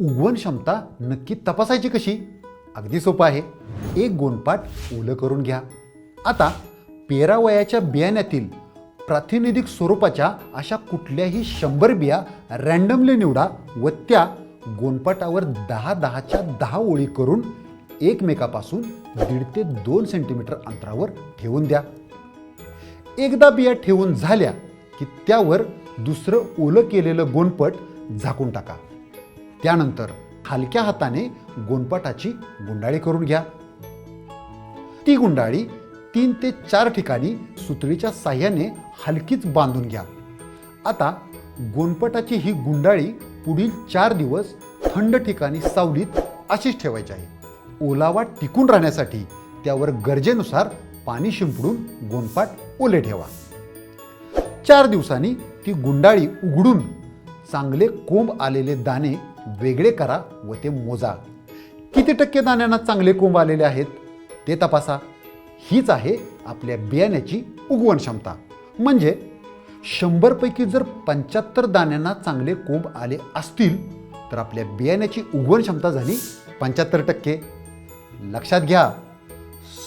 उगवण क्षमता नक्की तपासायची कशी? अगदी सोपं आहे. एक गोणपाट ओलं करून घ्या. आता पेरावयाच्या बियाण्यातील प्रातिनिधिक स्वरूपाच्या अशा कुठल्याही शंभर बिया रँडमली निवडा व त्या गोणपाटावर दहा दहाच्या दहा ओळी करून एकमेकापासून दीड ते दोन सेंटीमीटर अंतरावर ठेवून द्या. एकदा बिया ठेवून झाल्या की त्यावर दुसरं ओलं केलेलं गोणपट झाकून टाका. त्यानंतर हलक्या हाताने गोणपटाची गुंडाळी करून घ्या. ती गुंडाळी तीन ते चार ठिकाणी सुतळीच्या साह्याने हलकीच बांधून घ्या. आता गोणपटाची ही गुंडाळी पुढील चार दिवस थंड ठिकाणी सावलीत अशीच ठेवायची आहे. ओलावा टिकून राहण्यासाठी त्यावर गरजेनुसार पाणी शिंपडून गोणपाट ओले ठेवा. चार दिवसांनी ती गुंडाळी उघडून चांगले कोंब आलेले दाणे वेगळे करा व ते मोजा. किती टक्के दाण्यांना चांगले कोंब आलेले आहेत? ते तपासा. हीच आहे आपल्या बियाण्याची उगवण क्षमता म्हणजे शंभरपैकी जर पंच्याहत्तर दाण्यांना चांगले कोंब आले असतील तर आपल्या बियाण्याची उगवण क्षमता झाली पंच्याहत्तर टक्के. लक्षात घ्या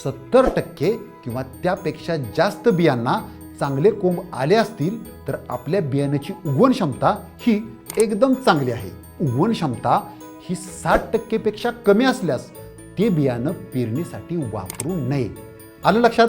सत्तर टक्के किंवा त्यापेक्षा जास्त बियांना चांगले कोंब आले असतील तर आपल्या बियाण्याची उगवण क्षमता ही एकदम चांगली आहे. उगवण क्षमता ही साठ टक्केपेक्षा कमी असल्यास ते बियाणं पेरणीसाठी वापरू नये. आलं लक्षात?